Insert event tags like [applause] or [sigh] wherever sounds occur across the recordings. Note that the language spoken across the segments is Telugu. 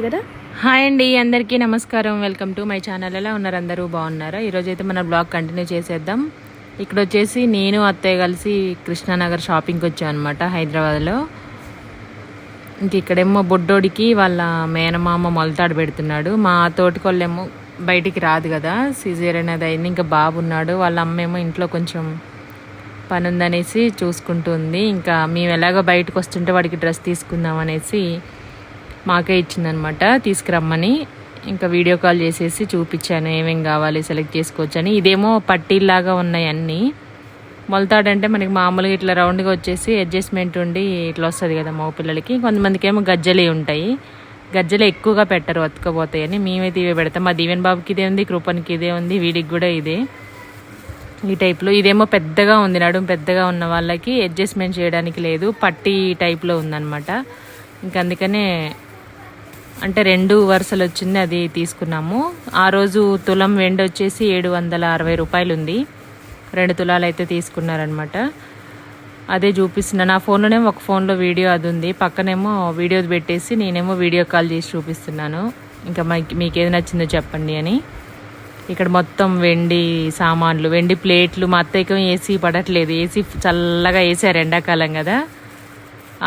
కదా? హాయ్ అండి అందరికీ నమస్కారం. Welcome to my channel. ఎలా ఉన్నారు అందరూ? బాగున్నారా? ఈరోజు అయితే మన బ్లాగ్ కంటిన్యూ చేసేద్దాం. ఇక్కడ వచ్చేసి నేను అత్తయ్య కలిసి కృష్ణానగర్ షాపింగ్కి వచ్చాం అనమాట హైదరాబాద్లో. ఇంక ఇక్కడేమో బొడ్డోడికి వాళ్ళ మేనమామ మొలతాడు పెడుతున్నాడు. మా తోటికొల్లేమో బయటికి రాదు కదా సీజర్ అనేది అయింది. ఇంకా బాబు ఉన్నాడు. వాళ్ళ అమ్మేమో ఇంట్లో కొంచెం పని ఉందనేసి చూసుకుంటుంది. ఇంకా మేము ఎలాగో బయటకు వస్తుంటే వాడికి డ్రెస్ తీసుకుందాం అనేసి మాకే ఇచ్చిందనమాట తీసుకురమ్మని. ఇంకా వీడియో కాల్ చేసేసి చూపించాను ఏమేం కావాలి సెలెక్ట్ చేసుకోవచ్చు అని ఇదేమో పట్టీలాగా ఉన్నాయి అన్నీ. మొలతాడంటే మనకి మామూలుగా ఇట్లా రౌండ్గా వచ్చేసి అడ్జస్ట్మెంట్ ఉండి ఇట్లా వస్తుంది కదా మగ పిల్లలకి. కొంతమందికి ఏమో గజ్జలే ఉంటాయి. గజ్జలు ఎక్కువగా పెట్టరు అతుకపోతాయి అని మేమైతే ఇవే పెడతాం. మా దీవెన్ బాబుకి ఇదే ఉంది కృపన్కి ఇదే ఉంది వీడికి కూడా ఇదే. ఈ టైప్లో ఇదేమో పెద్దగా ఉంది నడుము పెద్దగా ఉన్న వాళ్ళకి అడ్జస్ట్మెంట్ చేయడానికి లేదు. పట్టి టైప్లో ఉందన్నమాట ఇంక అందుకనే అంటే రెండు వరుసలు వచ్చింది అది తీసుకున్నాము. ఆ రోజు తులం వెండి వచ్చేసి ఏడు వందల అరవై రూపాయలు ఉంది రెండు తులాలు అయితే తీసుకున్నారనమాట అదే చూపిస్తున్నా. నా ఫోన్లోనేమో ఒక ఫోన్లో వీడియో అది ఉంది పక్కనేమో వీడియో పెట్టేసి నేనేమో వీడియో కాల్ చేసి చూపిస్తున్నాను. ఇంకా మీకు మీకు ఏది నచ్చిందో చెప్పండి అని. ఇక్కడ మొత్తం వెండి సామాన్లు వెండి ప్లేట్లు. మా అత్తయ్యకం ఏసీ పడట్లేదు. ఏసీ చల్లగా వేసారు ఎండాకాలం కదా.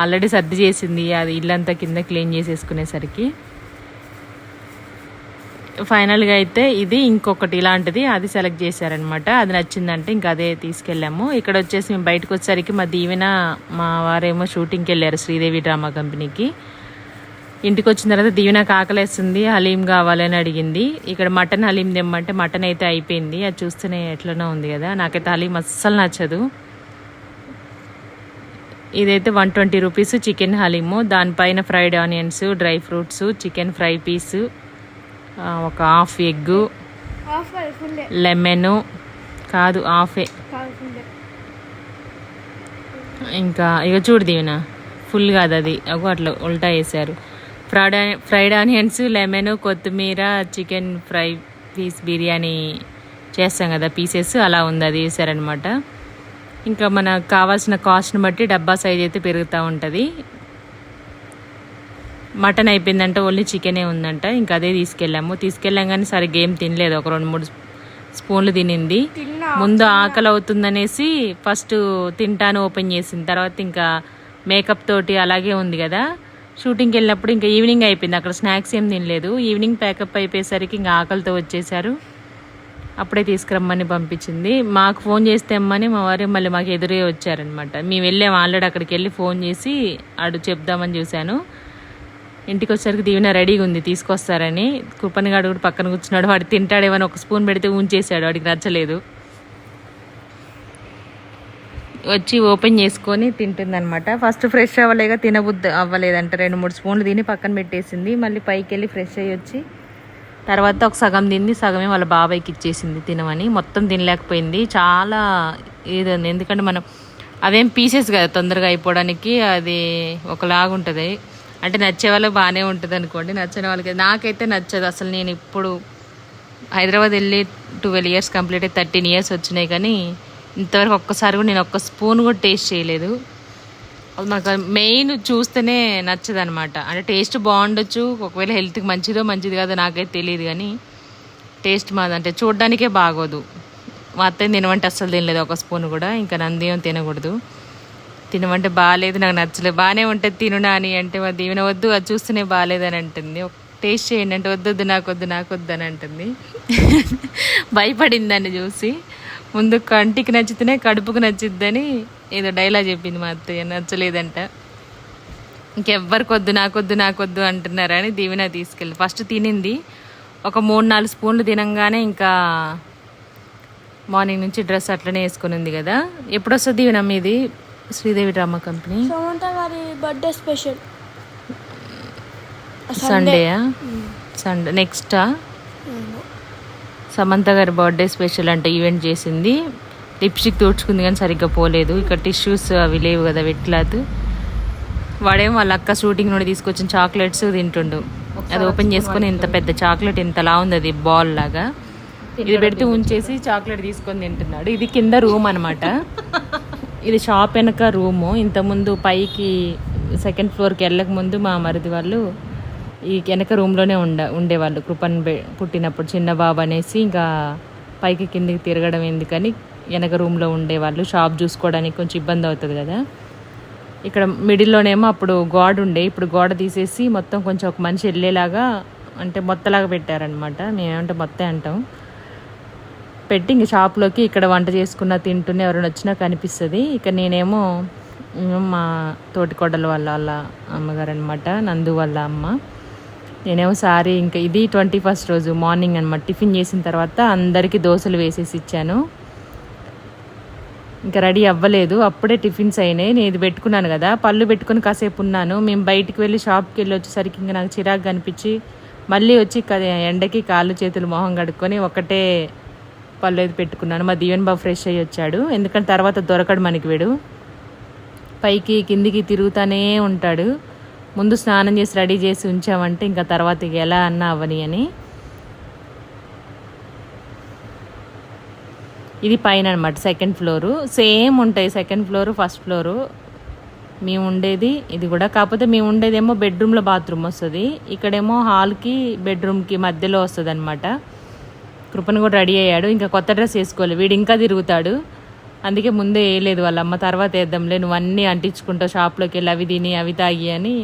ఆల్రెడీ సర్ది చేసింది అది ఇల్లంతా కింద క్లీన్ చేసేసుకునేసరికి. ఫైనల్గా అయితే ఇది ఇంకొకటి ఇలాంటిది అది సెలెక్ట్ చేశారనమాట అది నచ్చిందంటే ఇంకా అదే తీసుకెళ్ళాము. ఇక్కడ వచ్చేసి మేము బయటకు వచ్చేసరికి మా దీవెన మా వారేమో షూటింగ్కి వెళ్ళారు శ్రీదేవి డ్రామా కంపెనీకి. ఇంటికి వచ్చిన తర్వాత దీవెన కాకలేస్తుంది హలీం కావాలని అడిగింది. ఇక్కడ మటన్ హలీం తెమ్మంటే మటన్ అయితే అయిపోయింది. అది చూస్తేనే ఎట్లనో ఉంది కదా. నాకైతే హలీం అస్సలు నచ్చదు. ఇదైతే one twenty rupees chicken haleem. దానిపైన fried onions dry fruits chicken fry piece ఒక హాఫ్ ఎగ్గు లెమన్ కాదు హాఫే ఇంకా ఇక చూడు దీవెన. ఫుల్ కాదు అది. అగో అట్లా ఉల్టా వేసారు ఫ్రైడ్ ఫ్రైడ్ ఆనియన్స్ లెమన్ కొత్తిమీర చికెన్ ఫ్రై పీస్ బిర్యానీ చేస్తాం కదా పీసెస్. అలా ఉంది అది వేసారనమాట ఇంకా మనకు కావాల్సిన కాస్ట్ని బట్టి డబ్బా సైజ్ అయితే పెరుగుతూ ఉంటుంది. మటన్ అయిపోయిందంటే ఓన్లీ చికెనే ఉందంట. ఇంకా అదే తీసుకెళ్ళాము. తీసుకెళ్ళాం కానీ సరిగ్గా ఏం తినలేదు. ఒక రెండు మూడు స్పూన్లు తినింది. ముందు ఆకలి అవుతుందనేసి ఫస్ట్ తింటాను ఓపెన్ చేసింది. తర్వాత ఇంకా మేకప్ తోటి అలాగే ఉంది కదా. షూటింగ్కి వెళ్ళినప్పుడు ఇంకా ఈవినింగ్ అయిపోయింది. అక్కడ స్నాక్స్ ఏం తినలేదు. ఈవినింగ్ ప్యాకప్ అయిపోయేసరికి ఇంకా ఆకలితో వచ్చేసారు. అప్పుడే తీసుకురమ్మని పంపించింది. మాకు ఫోన్ చేస్తే అమ్మని మా వారు మళ్ళీ మాకు ఎదురే వచ్చారనమాట. మేము వెళ్ళాము ఆల్రెడీ అక్కడికి వెళ్ళి ఫోన్ చేసి ఆడు చెప్దామని చూశాను. ఇంటికి వచ్చేసరికి దీవెన రెడీగా ఉంది తీసుకొస్తారని. కుప్పని కూడా పక్కన కూర్చున్నాడు. వాడు తింటాడేమని ఒక స్పూన్ పెడితే ఉంచేసాడు వాడికి నచ్చలేదు. వచ్చి ఓపెన్ చేసుకొని తింటుందనమాట. ఫస్ట్ ఫ్రెష్ అవ్వలేక తినబుద్ది అవ్వలేదంట. రెండు మూడు స్పూన్లు తిని పక్కన పెట్టేసింది. మళ్ళీ పైకి వెళ్ళి ఫ్రెష్ అయ్యి వచ్చి తర్వాత ఒక సగం తింది సగమే వాళ్ళ బాబాయ్కి ఇచ్చేసింది తినమని. మొత్తం తినలేకపోయింది. చాలా ఇది ఎందుకంటే మనం అవేం పీసెస్ కదా తొందరగా అయిపోవడానికి అది ఒకలాగా ఉంటుంది అంటే నచ్చే వాళ్ళకి బాగానే ఉంటుంది అనుకోండి. నచ్చని వాళ్ళకి నాకైతే నచ్చదు. అసలు నేను ఇప్పుడు హైదరాబాద్ వెళ్ళి ట్వెల్వ్ ఇయర్స్ కంప్లీట్ అయ్యి థర్టీన్ ఇయర్స్ వచ్చినాయి కానీ ఇంతవరకు ఒక్కసారి కూడా నేను ఒక్క స్పూన్ కూడా టేస్ట్ చేయలేదు. అది నాకు మెయిన్ చూస్తేనే నచ్చదు అనమాట అంటే టేస్ట్ బాగుండొచ్చు ఒకవేళ హెల్త్కి మంచిదో మంచిది కాదో నాకైతే తెలియదు కానీ టేస్ట్ మాది అంటే చూడడానికే బాగోదు. మా అత్తయ్య తినమంటే అస్సలు తినలేదు ఒక స్పూన్ కూడా ఇంకా నందేం తినకూడదు. తినమంటే బాగాలేదు నాకు నచ్చలేదు బాగానే ఉంటుంది తినునా అని అంటే మా దీవెన వద్దు అది చూస్తేనే బాగాలేదని అంటుంది. ఒక టేస్ట్ చేయండి అంటే వద్దొద్దు నాకు వద్దు నాకు వద్దు అని అంటుంది. [laughs] భయపడిందని చూసి. ముందు కంటికి నచ్చితేనే కడుపుకు నచ్చిద్దని ఏదో డైలాగ్ చెప్పింది మా అత్తయ్య నచ్చలేదంట. ఇంకెవ్వరికి వద్దు నాకొద్దు నాకొద్దు అంటున్నారని దీవెన తీసుకెళ్ళి ఫస్ట్ తినింది. ఒక మూడు నాలుగు స్పూన్లు తినంగానే ఇంకా మార్నింగ్ నుంచి డ్రెస్ అట్లనే వేసుకుని ఉంది కదా. ఎప్పుడు వస్తుంది దీవెన మీది? Sridevi drama company? సమంత గారి బర్త్డే స్పెషల్. సండేయా సండే నెక్స్టా సమంత గారి బర్త్డే స్పెషల్ అంటే ఈవెంట్ చేసింది. లిప్స్టిక్ తుడుచుకుంది కానీ సరిగ్గా పోలేదు. ఇక్కడ టిష్యూస్ అవి లేవు కదా వెట్ క్లాత్ వాడేమో వాళ్ళ అక్క షూటింగ్ నుండి తీసుకొచ్చిన చాక్లెట్స్ తింటుండు. అది ఓపెన్ చేసుకొని ఇంత పెద్ద చాక్లెట్ ఇంతలా ఉంది అది బాల్ లాగా. ఇది పెడితే ఉంచేసి చాక్లెట్ తీసుకొని తింటున్నాడు. ఇది కింద రూమ్ అనమాట [laughs] ఇది షాప్ వెనక రూము. ఇంతకుముందు పైకి సెకండ్ ఫ్లోర్కి వెళ్ళక ముందు మా మరిది వాళ్ళు ఈ వెనక రూమ్లోనే ఉండ ఉండేవాళ్ళు. కృపన్ పుట్టినప్పుడు చిన్న బాబు అనేసి ఇంకా పైకి కిందికి తిరగడం ఎందుకని వెనక రూమ్లో ఉండేవాళ్ళు షాప్ చూసుకోవడానికి కొంచెం ఇబ్బంది అవుతుంది కదా. ఇక్కడ మిడిల్లోనేమో అప్పుడు గోడ ఉండే ఇప్పుడు గోడ తీసేసి మొత్తం కొంచెం ఒక మనిషి వెళ్ళేలాగా అంటే మొత్తలాగా పెట్టారనమాట మేమేమంటే మొత్తం అంటాం. పెట్టి ఇంక షాప్లోకి ఇక్కడ వంట చేసుకున్న తింటూనే ఎవరైనా వచ్చినా కనిపిస్తుంది. ఇక నేనేమో మా తోటికోడల వాళ్ళ వాళ్ళ అమ్మగారు అనమాట నందు వాళ్ళ అమ్మ. నేనేమో సారీ ఇంకా ఇది ట్వంటీ ఫస్ట్ రోజు మార్నింగ్ అనమాట టిఫిన్ చేసిన తర్వాత అందరికీ దోశలు వేసేసి ఇచ్చాను. ఇంకా రెడీ అవ్వలేదు. అప్పుడే టిఫిన్స్ అయినాయి. నేను ఇది పెట్టుకున్నాను కదా. పళ్ళు పెట్టుకుని కాసేపు ఉన్నాను. మేము బయటికి వెళ్ళి షాప్కి వెళ్ళి వచ్చేసరికి ఇంకా నాకు చిరాకు కనిపించి మళ్ళీ వచ్చి ఎండకి కాళ్ళు చేతులు మొహం కడుక్కొని ఒకటే పళ్ళు అయితే పెట్టుకున్నాను. మా దీవెన్ బాబు ఫ్రెష్ అయ్యి వచ్చాడు. ఎందుకంటే తర్వాత దొరకడు మనకి వీడు. పైకి కిందికి తిరుగుతానే ఉంటాడు. ముందు స్నానం చేసి రెడీ చేసి ఉంచామంటే ఇంకా తర్వాత ఇక ఎలా అన్నా అవని అని. ఇది పైన అనమాట సెకండ్ ఫ్లోరు సేమ్ ఉంటాయి సెకండ్ ఫ్లోరు ఫస్ట్ ఫ్లోరు మేము ఉండేది ఇది కూడా. కాకపోతే మేము ఉండేదేమో బెడ్రూమ్లో బాత్రూమ్ వస్తుంది. ఇక్కడేమో హాల్కి బెడ్రూమ్కి మధ్యలో వస్తుంది అనమాట కృపను కూడా రెడీ అయ్యాడు. ఇంకా కొత్త డ్రెస్ వేసుకోవాలి. వీడు ఇంకా తిరుగుతాడు. అందుకే ముందే వేయలేదు వాళ్ళ అమ్మ. తర్వాత వేద్దాంలే నువ్వు అన్నీ అంటించుకుంటావు. షాప్లోకి వెళ్ళి అవి తిని అవి తాగి అని.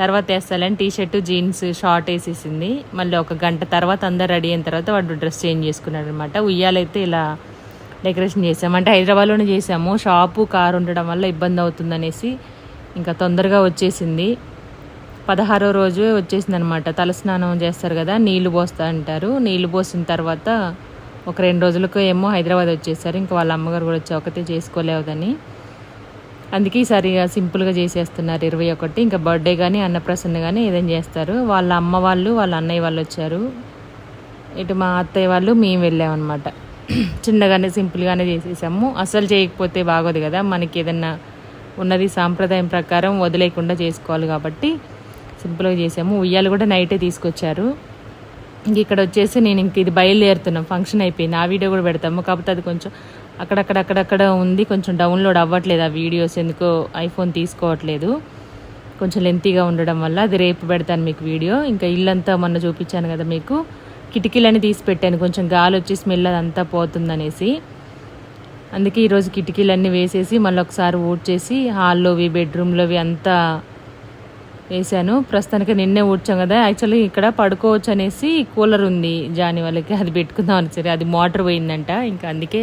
తర్వాత వేస్తాలని టీ షర్టు జీన్స్ షార్ట్ వేసేసింది. మళ్ళీ ఒక గంట తర్వాత అందరు రెడీ అయిన తర్వాత వాడు డ్రెస్ చేంజ్ చేసుకున్నాడు అనమాట ఉయ్యాలైతే ఇలా డెకరేషన్ చేసాము అంటే హైదరాబాద్లోనే చేసాము. షాపు కారు ఉండడం వల్ల ఇబ్బంది అవుతుందనేసి ఇంకా తొందరగా వచ్చేసింది. పదహారో రోజు వచ్చేసింది అనమాట తలస్నానం చేస్తారు కదా నీళ్ళు పోస్తా అంటారు. నీళ్ళు పోసిన తర్వాత ఒక రెండు రోజులకు ఏమో హైదరాబాద్ వచ్చేసారు. ఇంకా వాళ్ళ అమ్మగారు కూడా వచ్చి ఒకతే చేసుకోలేవదని అందుకే ఈసారి సింపుల్గా చేసేస్తున్నారు. ఇరవై ఒకటి. ఇంకా బర్త్డే కానీ అన్నప్రసన్న కానీ ఏదైనా చేస్తారు. వాళ్ళ అమ్మ వాళ్ళు వాళ్ళ అన్నయ్య వాళ్ళు వచ్చారు. ఇటు మా అత్తయ్య వాళ్ళు మేము వెళ్ళామన్నమాట. చిన్నగానే సింపుల్గానే చేసేసాము. అసలు చేయకపోతే బాగోదు కదా. మనకి ఏదన్నా ఉన్నది సాంప్రదాయం ప్రకారం వదిలేకుండా చేసుకోవాలి కాబట్టి సింపుల్గా చేసాము. ఉయ్యాలు కూడా నైటే తీసుకొచ్చారు. ఇంక ఇక్కడ వచ్చేసి నేను ఇంక ఇది బయలుదేరుతున్నాం. ఫంక్షన్ అయిపోయింది. ఆ వీడియో కూడా పెడతాము. కాకపోతే అది కొంచెం అక్కడక్కడ అక్కడక్కడ ఉంది. కొంచెం డౌన్లోడ్ అవ్వట్లేదు ఆ వీడియోస్. ఎందుకో ఐఫోన్ తీసుకోవట్లేదు. కొంచెం లెంతీగా ఉండడం వల్ల. అది రేపు పెడతాను మీకు వీడియో. ఇంకా ఇల్లంతా మొన్న చూపించాను కదా మీకు. కిటికీలని తీసి పెట్టాను. కొంచెం గాలి వచ్చి స్మెల్ అదంతా పోతుందనేసి. అందుకే ఈరోజు కిటికీలన్నీ వేసేసి మళ్ళీ ఒకసారి ఊడ్చేసి హాల్లోవి బెడ్రూమ్లోవి అంతా వేసాను ప్రస్తుతానికి నిన్నే ఊడ్చాం కదా. యాక్చువల్లీ ఇక్కడ పడుకోవచ్చు అనేసి కూలర్ ఉంది జాని వాళ్ళకి. అది పెట్టుకుందాం అని సరే అది మోటార్ పోయిందంట. ఇంకా అందుకే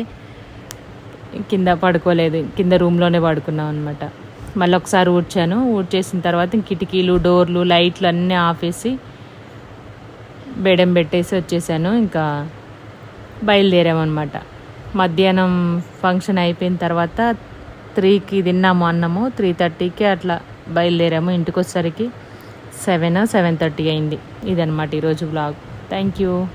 కింద పడుకోలేదు. కింద రూమ్లోనే పడుకున్నాం అనమాట మళ్ళీ ఒకసారి ఊడ్చాను. ఊడ్చేసిన తర్వాత కిటికీలు డోర్లు లైట్లు అన్నీ ఆపేసి బేడం పెట్టేసి వచ్చేసాను. ఇంకా బయలుదేరామన్నమాట. మధ్యాహ్నం ఫంక్షన్ అయిపోయిన తర్వాత త్రీకి తిన్నాము అన్నము. త్రీ థర్టీకి అట్లా బయలుదేరాము ఇంటికి వచ్చేసరికి. సెవెన్ సెవెన్ థర్టీ అయింది. ఇదనమాట ఈరోజు బ్లాగ్ థ్యాంక్ యూ.